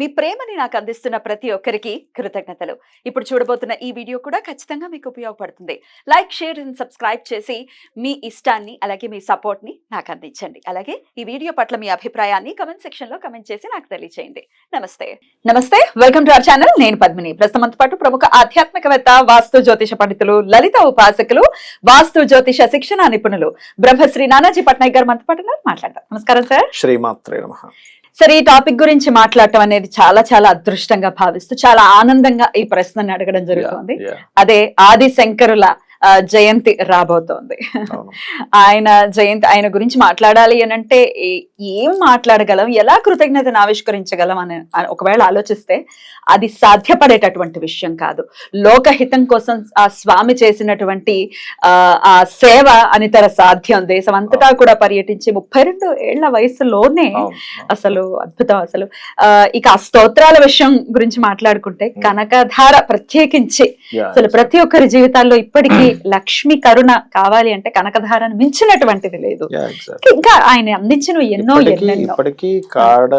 మీ ప్రేమని నాకు అందిస్తున్న ప్రతి ఒక్కరికి కృతజ్ఞతలు. ఇప్పుడు చూడబోతున్న ఈ వీడియో కూడా ఖచ్చితంగా మీకు ఉపయోగపడుతుంది. లైక్ షేర్ అండ్ సబ్స్క్రైబ్ చేసి మీ ఇష్టాన్ని అలాగే మీ సపోర్ట్ని నాకు అందించండి. అలాగే ఈ వీడియో పట్ల మీ అభిప్రాయాన్ని కమెంట్ సెక్షన్లో కమెంట్ చేసి నాకు తెలియజేయండి నమస్తే. నమస్తే. Welcome to our channel. నేను పద్మిని. ప్రస్తుతంతో పాటు ప్రముఖ ఆధ్యాత్మికవేత్త వాస్తు జ్యోతిష పండితులు లలిత ఉపాసకులు వాస్తు జ్యోతిష శిక్షణ నిపుణులు బ్రహ్మశ్రీ నానాజీ పట్నాయక్ గారు మనతో పాటు మాట్లాడతారు నమస్కారం సార్. శ్రీమాత్రే నమ. సరే ఈ టాపిక్ గురించి మాట్లాడటం అనేది చాలా చాలా అదృష్టంగా భావిస్తూ చాలా ఆనందంగా ఈ ప్రశ్నని అడగడం జరుగుతుంది. అదే ఆది శంకరుల జయంతి రాబోతోంది. ఆయన జయంతి ఆయన గురించి మాట్లాడాలి అని అంటే ఏ- మాట్లాడగలం? ఎలా కృతజ్ఞతను ఆవిష్కరించగలం అని ఒకవేళ ఆలోచిస్తే అది సాధ్యపడేటటువంటి విషయం కాదు. లోకహితం కోసం ఆ స్వామి చేసినటువంటి ఆ ఆ సేవ అనితర సాధ్యం. దేశం అంతటా కూడా పర్యటించి ముప్పై రెండు ఏళ్ళ వయసులోనే అసలు అద్భుతం అసలు. ఇక ఆ స్తోత్రాల విషయం గురించి మాట్లాడుకుంటే కనకధార ప్రత్యేకించి అసలు ప్రతి ఒక్కరి జీవితాల్లో ఇప్పటికీ లక్ష్మి కరుణ కావాలి అంటే కనకధారను మించినటువంటిది లేదు. ఇంకా ఆయన అందించిన ఎన్నో ఇప్పటికీ కాడ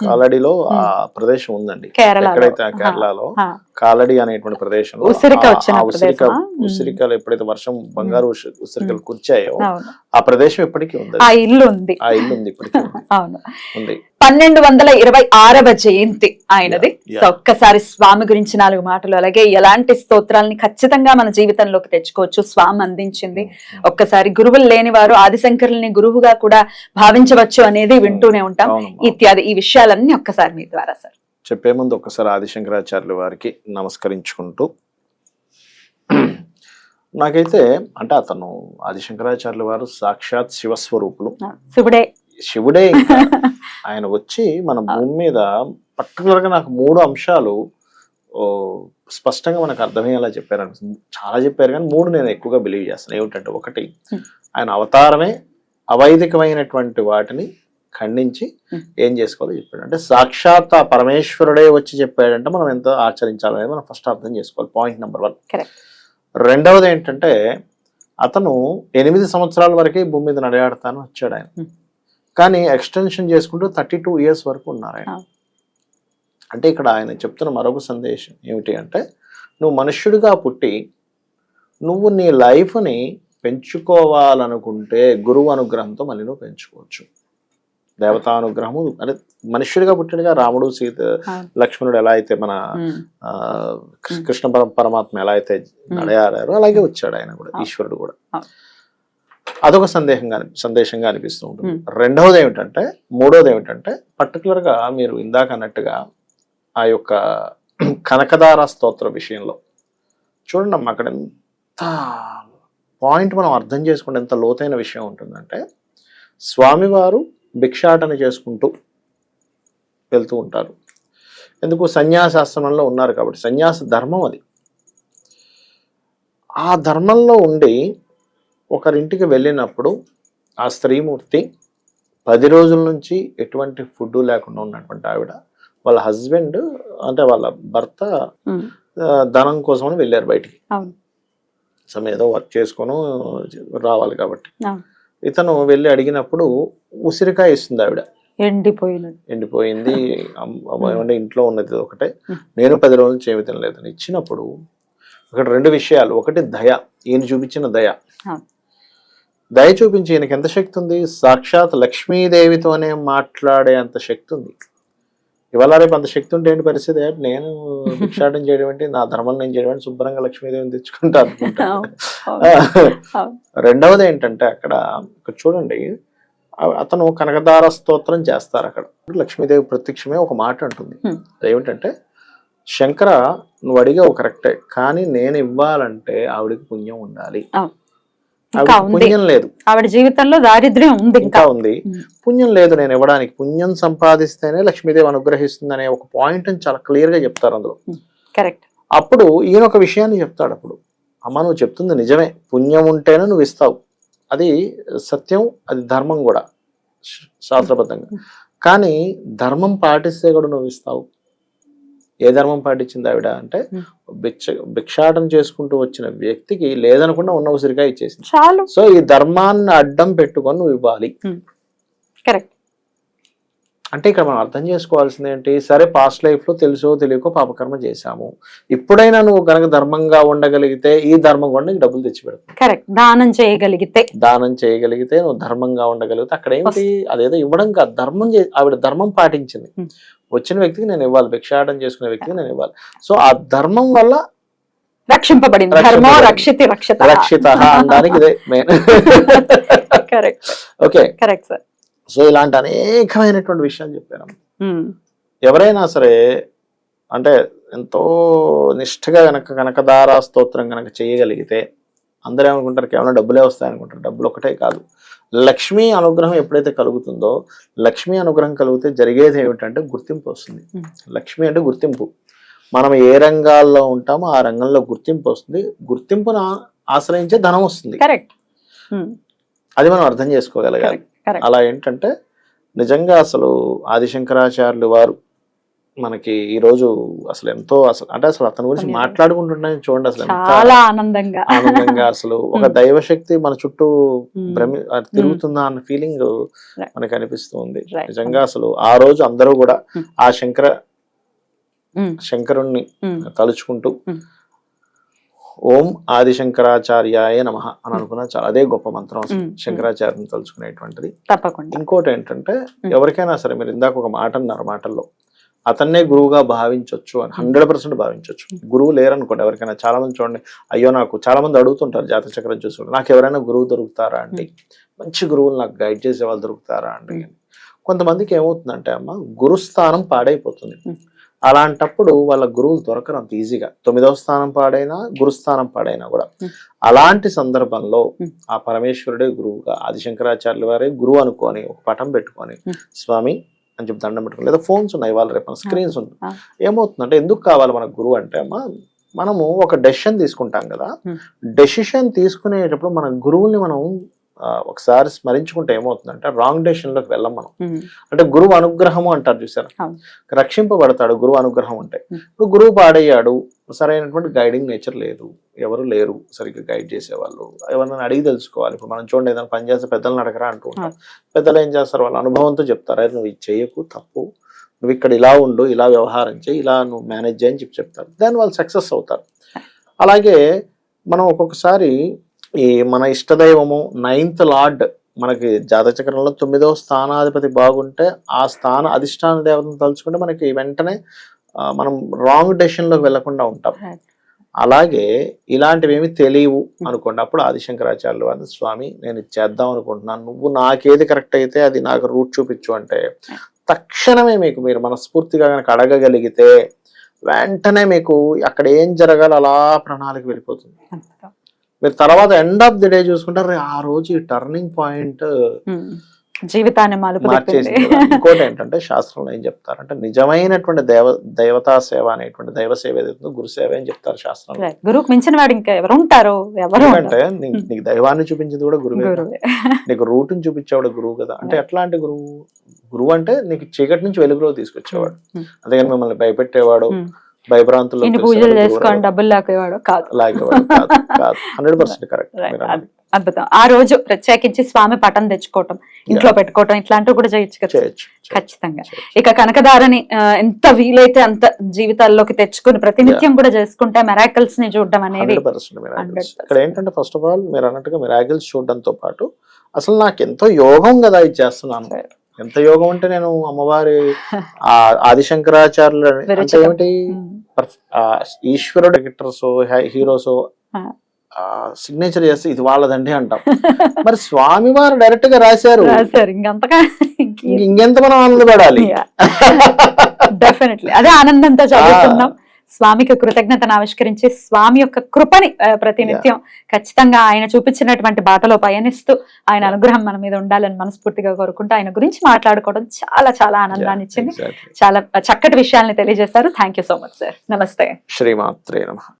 కాలడిలో ఆ ప్రదేశం ఉందండి. కేరళలో. ఎక్కడైతే కేరళలో కాలడి అనేటువంటి ప్రదేశంలో ఉసిరిక ఉసిరిక. ఉసిరికలు ఎప్పుడైతే వర్షం బంగారు ఉసి- ఉసిరికలు కూర్చాయో అవును. ఆ ప్రదేశం ఇప్పటికీ ఉంది. ఆ ఇల్లు ఉంది ఆ ఇల్లు ఉంది. ఇప్పటికీ. అవును. ఉంది. పన్నెండు వందల ఇరవై ఆరవ జయంతి ఆయనది. సో ఒక్కసారి స్వామి గురించి నాలుగు మాటలు అలాగే ఎలాంటి స్తోత్రాలని ఖచ్చితంగా మన జీవితంలోకి తెచ్చుకోవచ్చు. స్వామి అందించింది. ఒక్కసారి గురువులు లేని వారు ఆదిశంకరుల్ని గురువుగా కూడా భావించవచ్చు అనేది వింటూనే ఉంటాం. ఇత్యాది ఈ విషయాలన్నీ ఒక్కసారి మీ ద్వారా సార్. చెప్పే ముందు ఒకసారి ఆదిశంకరాచార్యుల వారికి నమస్కరించుకుంటూ నాకైతే అంటే అతను ఆదిశంకరాచార్యుల వారు సాక్షాత్ శివస్వరూపులు శివుడే శివుడే. ఆయన వచ్చి మన భూమి మీద పర్టికులర్గా నాకు మూడు అంశాలు స్పష్టంగా మనకు అర్థమయ్యేలా చెప్పారు అనిపిస్తుంది చాలా చెప్పారు కానీ మూడు నేను ఎక్కువగా బిలీవ్ చేస్తాను ఏమిటంటే ఒకటి. ఆయన అవతారమే అవైదికమైనటువంటి వాటిని ఖండించి. ఏం చేసుకోవాలో చెప్పాడు అంటే సాక్షాత్ ఆ పరమేశ్వరుడే వచ్చి చెప్పాడంటే మనం ఎంత ఆచరించాలనేది మనం ఫస్ట్ అర్థం చేసుకోవాలి పాయింట్ నెంబర్ వన్. రెండవది ఏంటంటే అతను ఎనిమిది సంవత్సరాల వరకే భూమి మీద నడయాడతాను వచ్చాడు ఆయన. కానీ ఎక్స్టెన్షన్ చేసుకుంటూ థర్టీ టూ ఇయర్స్ వరకు ఉన్నారు ఆయన. అంటే ఇక్కడ ఆయన చెప్తున్న మరొక సందేశం ఏమిటి అంటే నువ్వు మనుష్యుడిగా పుట్టి నువ్వు నీ లైఫ్ని పెంచుకోవాలనుకుంటే గురువు అనుగ్రహంతో మళ్ళీ నువ్వు పెంచుకోవచ్చు దేవతానుగ్రహము అంటే మనుష్యుడిగా పుట్టినగా రాముడు సీత. లక్ష్మణుడు ఎలా అయితే మన కృష్ణ పర- పరమాత్మ ఎలా అయితే నడయాడారో అలాగే వచ్చాడు ఆయన కూడా. ఈశ్వరుడు కూడా. అదొక సందేహంగా సందేశంగా అనిపిస్తూ ఉంటుంది. రెండవది ఏమిటంటే మూడవది ఏమిటంటే particular గా మీరు ఇందాక అన్నట్టుగా ఆ యొక్క కనకదార స్తోత్ర విషయంలో చూడండి అమ్మ అక్కడ ఎంత పాయింట్ మనం అర్థం చేసుకుంటే ఎంత లోతైన విషయం ఉంటుందంటే స్వామివారు భిక్షాటన చేసుకుంటూ వెళ్తూ ఉంటారు. ఎందుకు? సన్యాసాశ్రమంలో ఉన్నారు కాబట్టి. సన్యాస ధర్మం అది. ఆ ధర్మంలో ఉండి ఒకరింటికి వెళ్ళినప్పుడు ఆ స్త్రీమూర్తి పది రోజుల నుంచి ఎటువంటి ఫుడ్ లేకుండా ఉన్నటువంటి ఆవిడ వాళ్ళ హస్బెండ్ అంటే వాళ్ళ భర్త ధనం కోసమని వెళ్ళారు బయటికి. అవును. సమ్ ఏదో వర్క్ చేసుకొని రావాలి కాబట్టి. ఇతను వెళ్ళి అడిగినప్పుడు ఉసిరికాయ ఇస్తుంది ఆవిడ. ఎండిపోయినది ఎండిపోయింది. అమ్- అమ్మ ఏమంటే ఇంట్లో ఉన్నది ఒకటే. Hmm. నేను పది రోజుల నుంచి ఏమి తినలేదు అని ఇచ్చినప్పుడు అక్కడ రెండు విషయాలు. ఒకటి దయ. ఈయన చూపించిన దయ. అవును. దయ చూపించి ఈయనకి ఎంత శక్తి ఉంది? సాక్షాత్ లక్ష్మీదేవితోనే మాట్లాడే అంత శక్తి ఉంది. ఇవాళ రేపు అంత శక్తి ఉంటే ఏంటి పరిస్థితి? నేను భిక్షాటం చేయడం ఏంటి? నా ధర్మం నేను చేయడం ఏంటి? శుభ్రంగా లక్ష్మీదేవిని తెచ్చుకుంటా అనుకుంటా. రెండవది ఏంటంటే అక్కడ చూడండి అతను కనకదార స్తోత్రం చేస్తారు అక్కడ. లక్ష్మీదేవి ప్రత్యక్షమే ఒక మాట అంటుంది. ఏమిటంటే శంకర నువ్వు అడిగావు కరెక్టే కానీ నేను ఇవ్వాలంటే ఆవిడకి పుణ్యం ఉండాలి. పుణ్యం లేదు. ఆవిడ జీవితంలో దారిద్ర్యం ఉంది ఇంకా ఉంది. పుణ్యం లేదు నేను ఇవ్వడానికి. పుణ్యం సంపాదిస్తేనే లక్ష్మీదేవి అనుగ్రహిస్తుంది అనే ఒక పాయింట్ చాలా క్లియర్గా చెప్తారు అందులో. కరెక్ట్ అప్పుడు ఈయన ఒక విషయాన్ని చెప్తాడు అప్పుడు. అమ్మ నువ్వు చెప్తుంది నిజమే. పుణ్యం ఉంటేనే నువ్వు ఇస్తావు. అది సత్యం అది ధర్మం కూడా. శాస్త్రబద్ధంగా. కానీ ధర్మం పాటిస్తే కూడా నువ్వు ఇస్తావు. ఏ ధర్మం పాటించింది ఆవిడ అంటే. భిక్ష భిక్షాటన చేసుకుంటూ వచ్చిన వ్యక్తికి లేదనకుండా ఉన్న ఉసిరిగా ఇచ్చేసింది. చాలు. సో ఈ ధర్మాన్ని అడ్డం పెట్టుకొని నువ్వు ఇవ్వాలి. కరెక్ట్. అంటే ఇక్కడ మనం అర్థం చేసుకోవాల్సింది ఏంటి? సరే పాస్ట్ లైఫ్లో తెలుసో తెలియకో పాపకర్మ చేశాము. ఇప్పుడైనా నువ్వు కనుక ధర్మంగా ఉండగలిగితే ఈ ధర్మం కూడా నీకు డబ్బులు తెచ్చిపెడుతుంది కరెక్ట్. దానం చేయగలిగితే. దానం చేయగలిగితే నువ్వు ధర్మంగా ఉండగలిగితే అక్కడ ఏంటి? అదేదో ఇవ్వడం కాదు. ధర్మం ఆవిడ ధర్మం పాటించింది. వచ్చిన వ్యక్తికి నేను ఇవ్వాలి భిక్షాటం చేసుకునే వ్యక్తికి నేను ఇవ్వాలి. సో ఆ ధర్మం వల్ల రక్షింపబడింది. ధర్మో రక్షితి రక్షిత. రక్షిత అనడానికి ఇదే main correct okay. Correct sir so ఇలాంటి అనేకమైనటువంటి విషయాలు చెప్పాను ఎవరైనా సరే అంటే ఎంతో నిష్ఠగా గనక కనకదారా స్తోత్రం గనక చేయగలిగితే అందరూ ఏమనుకుంటారు? కేవలం డబ్బులే వస్తాయనుకుంటారు. డబ్బులు ఒకటే కాదు. లక్ష్మీ అనుగ్రహం ఎప్పుడైతే కలుగుతుందో లక్ష్మీ అనుగ్రహం కలిగితే జరిగేది ఏమిటంటే గుర్తింపు వస్తుంది. లక్ష్మి అంటే గుర్తింపు. మనం ఏ రంగాల్లో ఉంటామో ఆ రంగంలో గుర్తింపు వస్తుంది. గుర్తింపును ఆశ్రయించే ధనం వస్తుంది. కరెక్ట్. అది మనం అర్థం చేసుకోగలగాలి. అలా ఏంటంటే నిజంగా అసలు ఆదిశంకరాచార్యులు వారు మనకి ఈ రోజు అసలు ఎంతో అసలు అంటే అసలు అతని గురించి. మాట్లాడుకుంటుంటే చూడండి అసలు చాలా ఆనందంగా ఆనందంగా అసలు ఒక Hmm. దైవశక్తి మన చుట్టూ. భ్రమి తిరుగుతుందా అన్న ఫీలింగ్. మనకు అనిపిస్తుంది. నిజంగా అసలు ఆ రోజు అందరూ కూడా. ఆ శంకర. శంకరుణ్ణి. తలుచుకుంటూ. ఓం ఆదిశంకరాచార్యాయ నమ అని అనుకున్న చాలా అదే గొప్ప మంత్రం అసలు. శంకరాచార్యుని తలుచుకునేటువంటిది తప్పకుండా ఇంకోటి ఏంటంటే. ఎవరికైనా సరే మీరు ఇందాక ఒక మాట అన్నారు మాటల్లో అతన్నే గురువుగా భావించవచ్చు అని హండ్రెడ్ పర్సెంట్ భావించవచ్చు గురువు లేరనుకోండి ఎవరికైనా చాలా మంది చూడండి అయ్యో నాకు చాలా మంది అడుగుతుంటారు జాతక చక్రం చూసుకుంటే నాకు ఎవరైనా గురువు దొరుకుతారా అండి? మంచి గురువులు నాకు గైడ్ చేసే వాళ్ళు దొరుకుతారా అండి? కొంతమందికి ఏమవుతుందంటే అమ్మ గురుస్థానం పాడైపోతుంది. Hmm. అలాంటప్పుడు వాళ్ళ గురువులు దొరకరు అంత ఈజీగా. తొమ్మిదవ స్థానం పాడైనా గురుస్థానం పాడైనా కూడా. Hmm. అలాంటి సందర్భంలో Hmm. ఆ పరమేశ్వరుడే గురువుగా ఆదిశంకరాచార్యుల వారే గురువు అనుకొని ఒక పటం పెట్టుకొని Hmm. స్వామి అని చెప్పి దండం పెట్టుకుని లేదా ఫోన్స్ ఉన్నాయి వాళ్ళ రేపు స్క్రీన్స్ Ah. ఏమవుతుందంటే ఎందుకు కావాలి మనకు గురువు అంటే అమ్మా మనము ఒక డెసిషన్ తీసుకుంటాం కదా. డెసిషన్ తీసుకునేటప్పుడు మన గురువుల్ని మనం ఒకసారి స్మరించుకుంటే ఏమవుతుందంటే రాంగ్ డెసిషన్లోకి వెళ్ళం మనం అంటే గురువు అనుగ్రహము అంటారు చూసారు. రక్షింపబడతాడు గురువు అనుగ్రహం ఉంటే Hmm. ఇప్పుడు గురువు పాడయ్యాడు సరైనటువంటి గైడింగ్ నేచర్ లేదు. ఎవరు లేరు సరిగ్గా గైడ్ చేసేవాళ్ళు. ఎవరినైనా అడిగి తెలుసుకోవాలి. ఇప్పుడు మనం చూడండి ఏదైనా పని చేస్తే పెద్దలను అడగరా అంటూ ఉంటాం పెద్దలు ఏం చేస్తారు? వాళ్ళ అనుభవంతో చెప్తారు. "అరే, నువ్వు ఇది చేయకు తప్పు. నువ్వు ఇక్కడ ఇలా ఉండు ఇలా వ్యవహారం చేయి ఇలా నువ్వు మేనేజ్ చేయని చెప్పి చెప్తారు. దాని వాళ్ళు సక్సెస్ అవుతారు. అలాగే మనం ఒక్కొక్కసారి ఈ మన ఇష్టదైవము నైన్త్ లార్డ్ మనకి జాతక చక్రంలో తొమ్మిదవ స్థానాధిపతి బాగుంటే ఆ స్థాన అధిష్టాన దేవతను తలుచుకుంటే మనకి వెంటనే మనం రాంగ్ డెసిషన్లోకి వెళ్ళకుండా ఉంటాం. అలాగే ఇలాంటివి ఏమి తెలియవు అనుకోండి. అప్పుడు ఆదిశంకరాచార్యులు వారిని స్వామి నేను ఇది చేద్దాం అనుకుంటున్నాను. నువ్వు నాకేది కరెక్ట్ అయితే అది నాకు రూట్ చూపించు అంటే తక్షణమే మీకు మీరు మనస్ఫూర్తిగా కనుక అడగగలిగితే వెంటనే మీకు అక్కడ ఏం జరగాలో అలా ప్రణాళిక వెళ్ళిపోతుంది. మీరు తర్వాత ఎండ్ ఆఫ్ ది డే చూసుకుంటారు "రే, ఆ రోజు ఈ టర్నింగ్ పాయింట్ జీవితాన్ని మలుపు. ఇంకోటి ఏంటంటే శాస్త్రంలో ఏం చెప్తారంటే నిజమైనటువంటి దేవ దేవతా సేవ అనేటువంటి దైవ సేవ ఏదైతుందో గురు సేవ అని చెప్తారు శాస్త్రంలో. Right. గురువుకు మించిన వాడు ఇంకా ఎవరు ఉంటారు ఎవరు నీ- నీకు దైవాన్ని చూపించింది కూడా గురువే నీకు రూట్ని చూపించేవాడు గురువు కదా. అంటే ఎట్లాంటి గురువు? గురువు అంటే నీకు చీకటి నుంచి వెలుగులో తీసుకొచ్చేవాడు. Hmm. అంతేగాని మిమ్మల్ని భయపెట్టేవాడు. Hmm. ఇన్ని పూజలు చేసుకొని డబ్బులు లాగేవాడు? కాదు. లాగేవాడు కాదు కాదు. Hundred percent correct. అద్భుతం. ఆ రోజు ప్రత్యేకించి స్వామి పటం తెచ్చుకోవటం ఇంట్లో పెట్టుకోవటం ఇట్లాంటివి కూడా చేయొచ్చు కదా? ఖచ్చితంగా. ఇక కనకదారని ఎంత వీలైతే అంత జీవితాల్లోకి తెచ్చుకుని ప్రతినిత్యం కూడా చేసుకుంటే మెరాకల్స్ని చూడడం అనేది హండ్రెడ్ పర్సెంట్ 100%. ఇక్కడ ఏంటంటే ఫస్ట్ ఆఫ్ ఆల్ మీరు అన్నట్టుగా మిరాకిల్స్ చూడడంతో పాటు అసలు నాకు ఎంతో యోగం కదా ఇది చేస్తున్నాను. ఎంత యోగం అంటే నేను అమ్మవారి ఆదిశంకరాచార్యులు అంటే. ఏమిటి? ఆ ఈశ్వరుడు క్రికెటర్స్ హీరోస్. సిగ్నేచర్ చేస్తే ఇది వాళ్ళదండి అంటాం. మరి స్వామి వారు డైరెక్ట్గా రాశారు ఇంకెంత మనం ఆనందపడాలి? డెఫినెట్లీ అదే ఆనందంతో చదువుతున్నాం. స్వామికి కృతజ్ఞతను ఆవిష్కరించి స్వామి యొక్క కృపని ప్రతినిత్యం ఖచ్చితంగా ఆయన చూపించినటువంటి బాటలో పయనిస్తూ ఆయన అనుగ్రహం మన మీద ఉండాలని మనస్ఫూర్తిగా కోరుకుంటూ ఆయన గురించి మాట్లాడుకోవడం చాలా చాలా ఆనందాన్ని ఇచ్చింది. చాలా చక్కటి విషయాల్ని తెలియజేశారు. Thank you so much sir నమస్తే. శ్రీమాత్రే నమ.